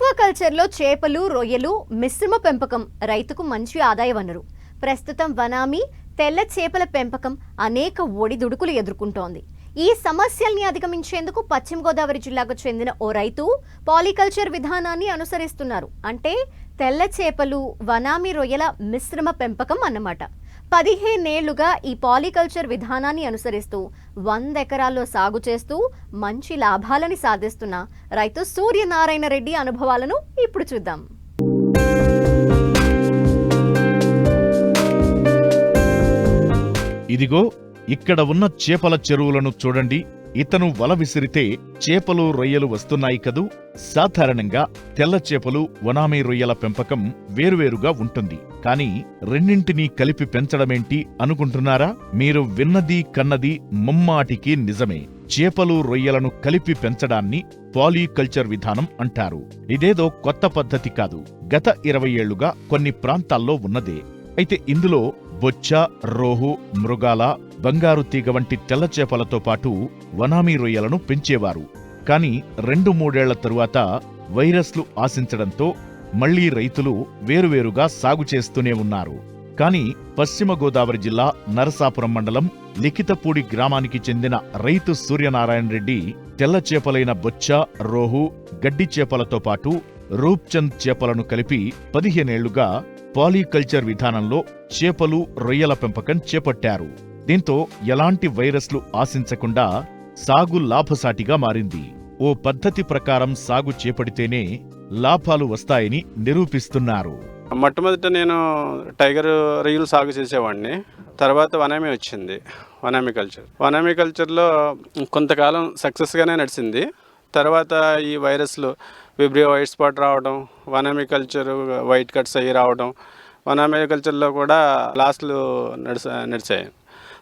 ఆక్వాకల్చర్లో చేపలు రొయ్యలు మిశ్రమ పెంపకం. రైతుకు మంచి ఆదాయ వనరు ప్రస్తుతం వనామి తెల్ల చేపల పెంపకం అనేక ఒడిదుడుకులు ఎదుర్కొంటోంది. ఈ సమస్యల్ని అధిగమించేందుకు పశ్చిమ గోదావరి జిల్లాకు చెందిన ఓ రైతు పాలికల్చర్ విధానాన్ని అనుసరిస్తున్నారు. అంటే తెల్ల చేపలు వనామి రొయ్యల మిశ్రమ పెంపకం అన్నమాట. పదిహేనేళ్ళుగా ఈ పాలికల్చర్ విధానాన్ని అనుసరిస్తూ వంద ఎకరాల్లో సాగు చేస్తూ మంచి లాభాలని సాధిస్తున్న రైతు సూర్యనారాయణ రెడ్డి అనుభవాలను ఇప్పుడు చూద్దాం. ఇదిగో ఇక్కడ ఉన్న చేపల చెరువులను చూడండి. ఇతను వల విసిరితే చేపలు రొయ్యలు వస్తున్నాయి కదూ? సాధారణంగా తెల్ల చేపలు వనామీ రొయ్యల పెంపకం వేరువేరుగా ఉంటుంది. కానీ రెండింటినీ కలిపి పెంచడమేంటి అనుకుంటున్నారా? మీరు విన్నది కన్నది ముమ్మాటికి నిజమే. చేపలు రొయ్యలను కలిపి పెంచడాన్ని పాలీకల్చర్ విధానం అంటారు. ఇదేదో కొత్త పద్ధతి కాదు. గత ఇరవై ఏళ్ళుగా కొన్ని ప్రాంతాల్లో ఉన్నదే. అయితే ఇందులో బొచ్చ రోహు మృగాల బంగారు తీగ వంటి తెల్ల చేపలతో పాటు వనామీ రొయ్యలను పెంచేవారు. కాని రెండు మూడేళ్ళ తరువాత వైరస్లు ఆశించడంతో మళ్ళీ రైతులు వేరువేరుగా సాగు చేస్తూనే ఉన్నారు. కాని పశ్చిమ గోదావరి జిల్లా నరసాపురం మండలం లిఖితపూడి గ్రామానికి చెందిన రైతు సూర్యనారాయణ రెడ్డి తెల్ల చేపలైన బొచ్చ రోహు గడ్డి చేపలతో పాటు రూప్చంద్ చేపలను కలిపి పదిహేనేళ్ళుగా పాలీకల్చర్ విధానంలో చేపలు రొయ్యల పెంపకం చేపట్టారు. దీంతో ఎలాంటి వైరస్లు ఆశించకుండా సాగు లాభసాటిగా మారింది. ఓ పద్ధతి ప్రకారం సాగు చేపడితేనే లాభాలు వస్తాయని నిరూపిస్తున్నారు. మొట్టమొదట నేను టైగర్ రొయ్యలు సాగు చేసేవాడిని. తర్వాత వనామి వచ్చింది వనామి కల్చర్. వనామి కల్చర్లో కొంతకాలం సక్సెస్గానే నడిచింది. తర్వాత ఈ వైరస్లు విబ్రియో వైట్ స్పాట్ రావడం వనామి కల్చర్ వైట్ కట్స్ అయ్యి రావడం వనామి కల్చర్లో కూడా లాస్ట్లు నడిచా నడిచాయి.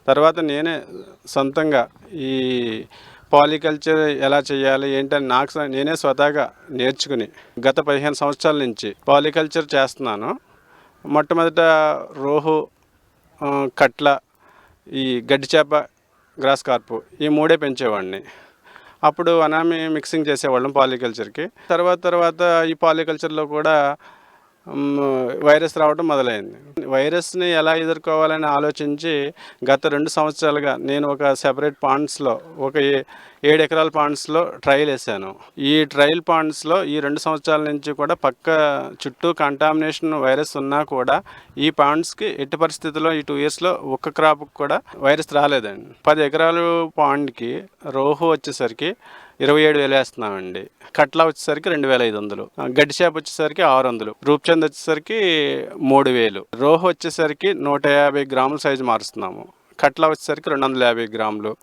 తర్వాత నేనే సొంతంగా ఈ పాలికల్చర్ ఎలా చేయాలి ఏంటని నాకు స- నేనే స్వతహాగా నేర్చుకుని గత పదిహేను సంవత్సరాల నుంచి పాలికల్చర్ చేస్తున్నాను. మొట్టమొదట రోహు కట్ల ఈ గడ్డి చేప గ్రాస్ కార్పు ఈ మూడే పెంచేవాడిని. అప్పుడు అనామి మిక్సింగ్ చేసేవాళ్ళం పాలికల్చర్కి. తర్వాత తర్వాత ఈ పాలికల్చర్లో కూడా వైరస్ రావడం మొదలైంది. వైరస్ని ఎలా ఎదుర్కోవాలని ఆలోచించి గత రెండు సంవత్సరాలుగా నేను ఒక సెపరేట్ పాండ్స్లో ఒక ఏ- ఏడు ఎకరాల పాండ్స్లో ట్రయల్ వేసాను. ఈ ట్రయల్ పాండ్స్లో ఈ రెండు సంవత్సరాల నుంచి కూడా పక్క చుట్టూ కంటామినేషన్ వైరస్ ఉన్నా కూడా ఈ పాండ్స్కి ఎట్టి పరిస్థితుల్లో ఈ టూ ఇయర్స్లో ఒక్క క్రాప్కి కూడా వైరస్ రాలేదండి. పది ఎకరాలు పాండ్కి రోహు వచ్చేసరికి ఇరవై ఏడు వేలు వేస్తున్నామండి. కట్ల వచ్చేసరికి రెండు వేల ఐదు వందలు. గడ్డి చేప వచ్చేసరికి ఆరు వందలు. రూప్చంద్ వచ్చేసరికి మూడు వేలు. రోహు వచ్చేసరికి నూట యాభై గ్రాముల సైజు మారుస్తున్నాము. కట్ల వచ్చేసరికి రెండు వందల యాభై గ్రాములు.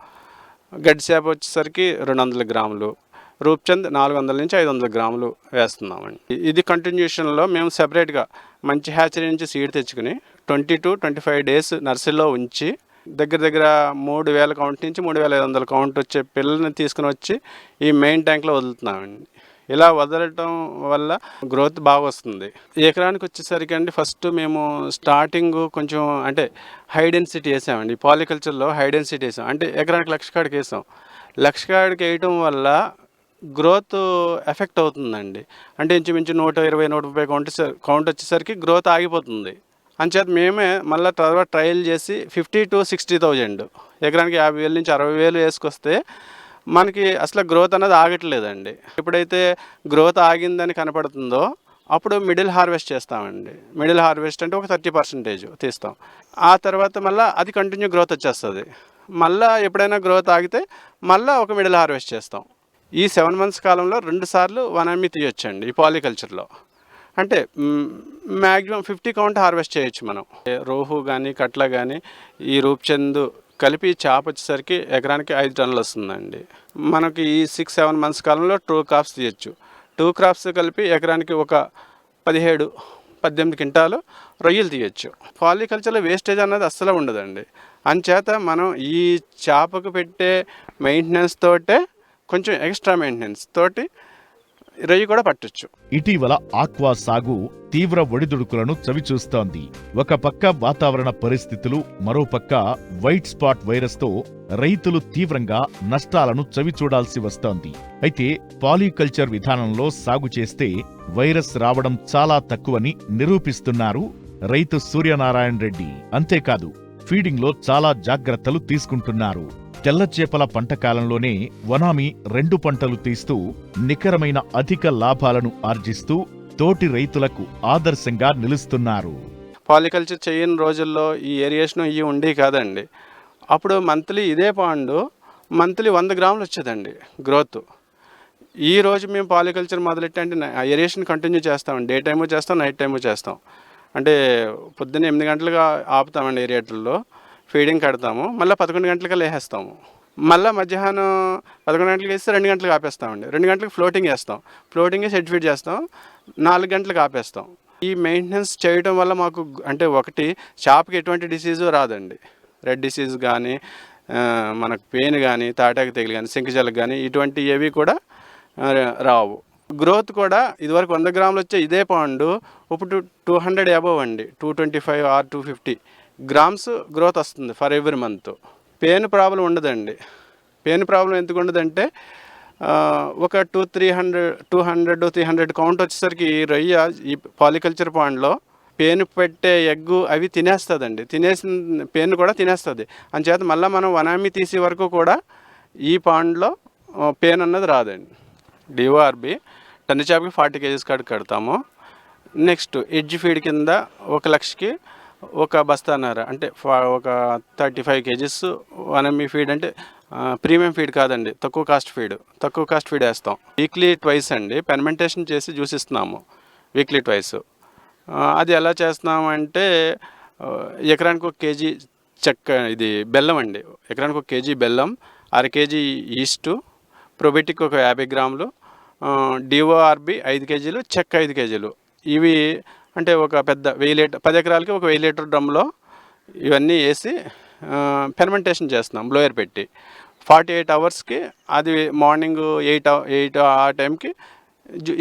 గడ్డి చేప వచ్చేసరికి రెండు వందల గ్రాములు. రూప్చంద్ నాలుగు వందల నుంచి ఐదు వందల గ్రాములు వేస్తున్నామండి. ఇది కంటిన్యూషన్లో మేము సెపరేట్గా మంచి హ్యాచరీ నుంచి సీడ్ తెచ్చుకుని twenty two twenty five days నర్సరీలో ఉంచి దగ్గర దగ్గర మూడు వేల కౌంట్ నుంచి మూడు వేల ఐదు వందల కౌంట్ వచ్చే పిల్లల్ని తీసుకుని వచ్చి ఈ మెయిన్ ట్యాంక్లో వదులుతున్నామండి. ఇలా వదలటం వల్ల గ్రోత్ బాగా వస్తుంది. ఎకరానికి వచ్చేసరికి అండి ఫస్ట్ మేము స్టార్టింగ్ కొంచెం అంటే హై డెన్సిటీ వేసామండి. పాలికల్చర్లో హై డెన్సిటీ వేసాం. అంటే ఎకరానికి లక్ష కాడికి వేసాం. లక్ష కాడికి వేయటం వల్ల గ్రోత్ ఎఫెక్ట్ అవుతుందండి. అంటే ఇంచుమించు నూట ఇరవై నూట ముప్పై కౌంట్ కౌంట్ వచ్చేసరికి గ్రోత్ ఆగిపోతుంది. అంచేత మేమే మళ్ళీ తర్వాత ట్రయల్ చేసి ఫిఫ్టీ టు సిక్స్టీ థౌజండ్ ఎకరానికి యాభై వేల నుంచి అరవై వేలు వేసుకొస్తే మనకి అసలు గ్రోత్ అనేది ఆగట్లేదండి. ఎప్పుడైతే గ్రోత్ ఆగిందని కనపడుతుందో అప్పుడు మిడిల్ హార్వెస్ట్ చేస్తామండి. మిడిల్ హార్వెస్ట్ అంటే ఒక థర్టీ పర్సెంటేజ్ తీస్తాం. ఆ తర్వాత మళ్ళీ అది కంటిన్యూ గ్రోత్ వచ్చేస్తుంది. మళ్ళీ ఎప్పుడైనా గ్రోత్ ఆగితే మళ్ళీ ఒక మిడిల్ హార్వెస్ట్ చేస్తాం. ఈ సెవెన్ మంత్స్ కాలంలో రెండు సార్లు వనామి తీయొచ్చండి ఈ పాలికల్చర్లో అంటే మ్యాక్సిమం ఫిఫ్టీ కౌంట్ హార్వెస్ట్ చేయొచ్చు మనం. రోహు కానీ కట్ల కానీ ఈ రూప్చంద్ కలిపి చేప వచ్చేసరికి ఎకరానికి ఐదు టన్నులు వస్తుందండి. మనకి ఈ సిక్స్ సెవెన్ మంత్స్ కాలంలో టూ క్రాప్స్ తీయచ్చు. టూ క్రాప్స్ కలిపి ఎకరానికి ఒక పదిహేడు పద్దెనిమిది క్వింటాలు రొయ్యలు తీయచ్చు. పాలికల్చర్లో వేస్టేజ్ అన్నది అస్సలు ఉండదండి. అంచేత మనం ఈ చేపకు పెట్టే మెయింటెనెన్స్ తోటే కొంచెం ఎక్స్ట్రా మెయింటెనెన్స్ తోటి రొయ్యి కూడా పట్టొచ్చు. ఇటీవల ఆక్వా సాగు తీవ్ర ఒడిదుడుకులను చవిచూస్తోంది. ఒక పక్క వాతావరణ పరిస్థితులు మరోపక్క వైట్ స్పాట్ వైరస్తో రైతులు తీవ్రంగా నష్టాలను చవిచూడాల్సి వస్తోంది. అయితే పాలికల్చర్ విధానంలో సాగు చేస్తే వైరస్ రావడం చాలా తక్కువని నిరూపిస్తున్నారు రైతు సూర్యనారాయణ రెడ్డి అంతేకాదు ఫీడింగ్లో చాలా జాగ్రత్తలు తీసుకుంటున్నారు. తెల్ల చేపల పంట కాలంలోనే వనామి రెండు పంటలు తీస్తూ నికరమైన అధిక లాభాలను ఆర్జిస్తూ తోటి రైతులకు ఆదర్శంగా నిలుస్తున్నారు. పాలికల్చర్ చేయని రోజుల్లో ఈ ఏరియేషన్ ఇవి ఉండి కాదండి. అప్పుడు మంత్లీ ఇదే పాండు మంత్లీ వంద గ్రాములు వచ్చేదండి గ్రోత్. ఈ రోజు మేము పాలికల్చర్ మొదలెట్టి అంటే ఏరియేషన్ కంటిన్యూ చేస్తాం. డే టైము చేస్తాం నైట్ టైము చేస్తాం. అంటే పొద్దున్న ఎనిమిది గంటలుగా ఆపుతామండి ఏరియేటర్లో. ఫీడింగ్ కడతాము మళ్ళీ పదకొండు గంటలకు లేసేస్తాము. మళ్ళీ మధ్యాహ్నం పదకొండు గంటలకు వేస్తే రెండు గంటలకు ఆపేస్తామండి. రెండు గంటలకు ఫ్లోటింగ్ వేస్తాం. ఫ్లోటింగ్ సెట్ ఫీడ్ చేస్తాం. నాలుగు గంటలకు ఆపేస్తాం. ఈ మెయింటెనెన్స్ చేయడం వల్ల మాకు అంటే ఒకటి చేపకి ఎటువంటి డిసీజు రాదండి. రెడ్ డిసీజ్ కానీ మనకు పెయిన్ కానీ తాటాకు తెగులు కానీ సింకజలకు కానీ ఇటువంటి ఏవి కూడా రావు. గ్రోత్ కూడా ఇదివరకు వంద గ్రాములు వచ్చే ఇదే పాండు ఇప్పుడు టూ హండ్రెడ్ అబవ్ అండి. Two twenty five or two fifty. Grams growth వస్తుంది for every month. Pain problem ఉండదండి. పెయిన్ ప్రాబ్లం ఎందుకు ఉండదంటే ఒక two three hundred two hundred three hundred count వచ్చేసరికి ఈ రొయ్య ఈ పాలికల్చర్ పాండ్లో పేను పెట్టే ఎగ్గు అవి తినేస్తుందండి. తినేసిన పేను కూడా తినేస్తుంది. అంచేత మళ్ళీ మనం వనామి తీసే వరకు కూడా ఈ పాండ్లో పేను అన్నది రాదండి. డిఓఆర్బి టన్ను చేపకి ఫార్టీ కేజీస్ కాడికి కడతాము. నెక్స్ట్ ఎడ్జ్ ఫీడ్ కింద ఒక లక్షకి ఒక బస్తాన్నర అంటే ఒక thirty five KGs one ME feed అంటే ప్రీమియం ఫీడ్ కాదండి తక్కువ కాస్ట్ ఫీడ్ తక్కువ కాస్ట్ ఫీడ్ వేస్తాం. వీక్లీ ట్వైస్ అండి పెర్మెంటేషన్ చేసి జ్యూస్ ఇస్తున్నాము వీక్లీ ట్వైస్. అది ఎలా చేస్తున్నామంటే ఎకరానికి ఒక కేజీ చెక్క ఇది బెల్లం అండి ఎకరానికి ఒక కేజీ బెల్లం అర కేజీ ఈస్టు ప్రొబెటిక్ ఒక యాభై గ్రాములు డిఓఆర్బి ఐదు కేజీలు చెక్క ఐదు కేజీలు. ఇవి అంటే ఒక పెద్ద వెయ్యి లీటర్ పది ఎకరాలకి ఒక వెయ్యి లీటర్ డ్రమ్లో ఇవన్నీ వేసి ఫెర్మెంటేషన్ చేస్తున్నాం బ్లోయర్ పెట్టి. ఫార్టీ ఎయిట్ అవర్స్కి అది మార్నింగ్ ఎయిట్ ఎయిట్ ఆ టైంకి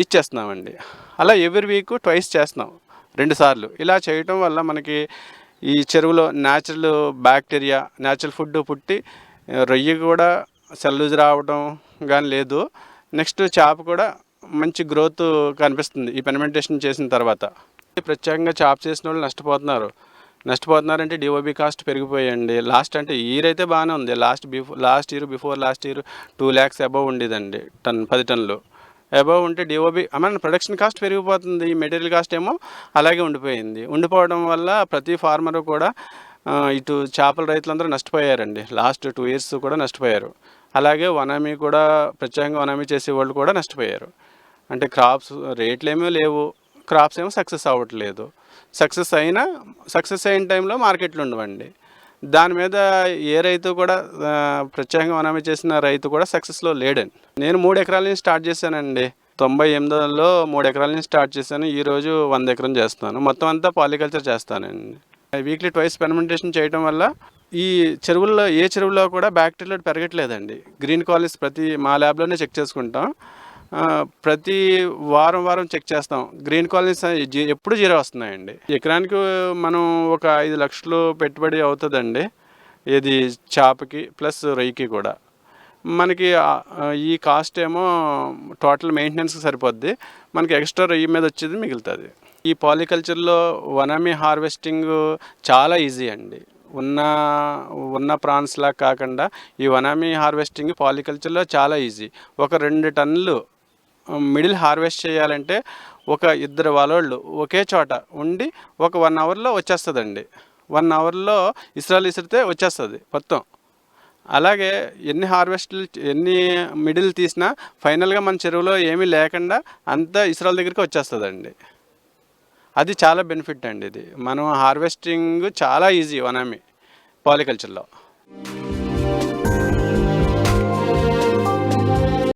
ఇచ్చేస్తున్నామండి. అలా ఎవ్రీ వీక్ ట్వైస్ చేస్తున్నాం రెండు సార్లు. ఇలా చేయటం వల్ల మనకి ఈ చెరువులో న్యాచురల్ బ్యాక్టీరియా న్యాచురల్ ఫుడ్ పుట్టి రొయ్య కూడా సెల్లూజ్ రావడం కానీ లేదు. నెక్స్ట్ చేప కూడా మంచి గ్రోత్ కనిపిస్తుంది ఈ పెర్మెంటేషన్ చేసిన తర్వాత. ప్రత్యేకంగా చాప్ చేసిన వాళ్ళు నష్టపోతున్నారు. నష్టపోతున్నారంటే డిఓబి కాస్ట్ పెరిగిపోయండి. లాస్ట్ అంటే ఇయర్ అయితే బాగానే ఉంది. Last before last year before last year two lakhs above ఉండేదండి. టన్ పది టన్నులు. అబవ్ ఉంటే డిఓబి మన ప్రొడక్షన్ కాస్ట్ పెరిగిపోతుంది. మెటీరియల్ కాస్ట్ ఏమో అలాగే ఉండిపోయింది. ఉండిపోవడం వల్ల ప్రతి ఫార్మరు కూడా ఇటు చేపల రైతులందరూ నష్టపోయారండి. లాస్ట్ టూ ఇయర్స్ కూడా నష్టపోయారు. అలాగే వనామీ కూడా ప్రత్యేకంగా వనామీ చేసే వాళ్ళు కూడా నష్టపోయారు. అంటే క్రాప్స్ రేట్లు ఏమీ లేవు. క్రాప్స్ ఏమో సక్సెస్ అవ్వట్లేదు. సక్సెస్ అయినా సక్సెస్ అయిన టైంలో మార్కెట్లు ఉండవండి. దాని మీద ఏ రైతు కూడా ప్రత్యేకంగా వనామీ చేసిన రైతు కూడా సక్సెస్లో లేడండి. నేను మూడు ఎకరాల నుంచి స్టార్ట్ చేశానండి. తొంభై ఎనిమిదిలో మూడు ఎకరాల నుంచి స్టార్ట్ చేశాను. ఈరోజు వంద ఎకరం చేస్తున్నాను. మొత్తం అంతా పాలికల్చర్ చేస్తానండి. వీక్లీ ట్వైస్ పెర్మెంటేషన్ చేయడం వల్ల ఈ చెరువుల్లో ఏ చెరువులో కూడా బ్యాక్టీరియా పెరగట్లేదండి. గ్రీన్ కాలనీస్ ప్రతి మా ల్యాబ్లోనే చెక్ చేసుకుంటాం. ప్రతి వారం వారం చెక్ చేస్తాం. గ్రీన్ కాలనీస్ ఎప్పుడు జీరో వస్తున్నాయండి. ఎకరానికి మనం ఒక ఐదు లక్షలు పెట్టుబడి అవుతుందండి. ఇది చేపకి ప్లస్ రొయ్యకి కూడా. మనకి ఈ కాస్ట్ ఏమో టోటల్ మెయింటెనెన్స్కి సరిపోద్ది. మనకి ఎక్స్ట్రా రొయ్యి మీద వచ్చేది మిగులుతుంది. ఈ పాలికల్చర్లో వనమి హార్వెస్టింగ్ చాలా ఈజీ అండి. ఉన్న ఉన్న ప్రాన్స్లా కాకుండా ఈ వనామీ హార్వెస్టింగ్ పాలికల్చర్లో చాలా ఈజీ. ఒక రెండు టన్నులు మిడిల్ హార్వెస్ట్ చేయాలంటే ఒక ఇద్దరు వాళ్ళోళ్ళు ఒకే చోట ఉండి ఒక వన్ అవర్లో వచ్చేస్తుందండి. వన్ అవర్లో ఇస్రాలు ఇసిరితే వచ్చేస్తుంది మొత్తం. అలాగే ఎన్ని హార్వెస్ట్లు ఎన్ని మిడిల్ తీసినా ఫైనల్గా మన చెరువులో ఏమీ లేకుండా అంతా ఇస్రాయల్ దగ్గరికి వచ్చేస్తుందండి. అది చాలా బెనిఫిట్ అండి ఇది. మనం హార్వెస్టింగ్ చాలా ఈజీ వనామి పాలికల్చర్లో.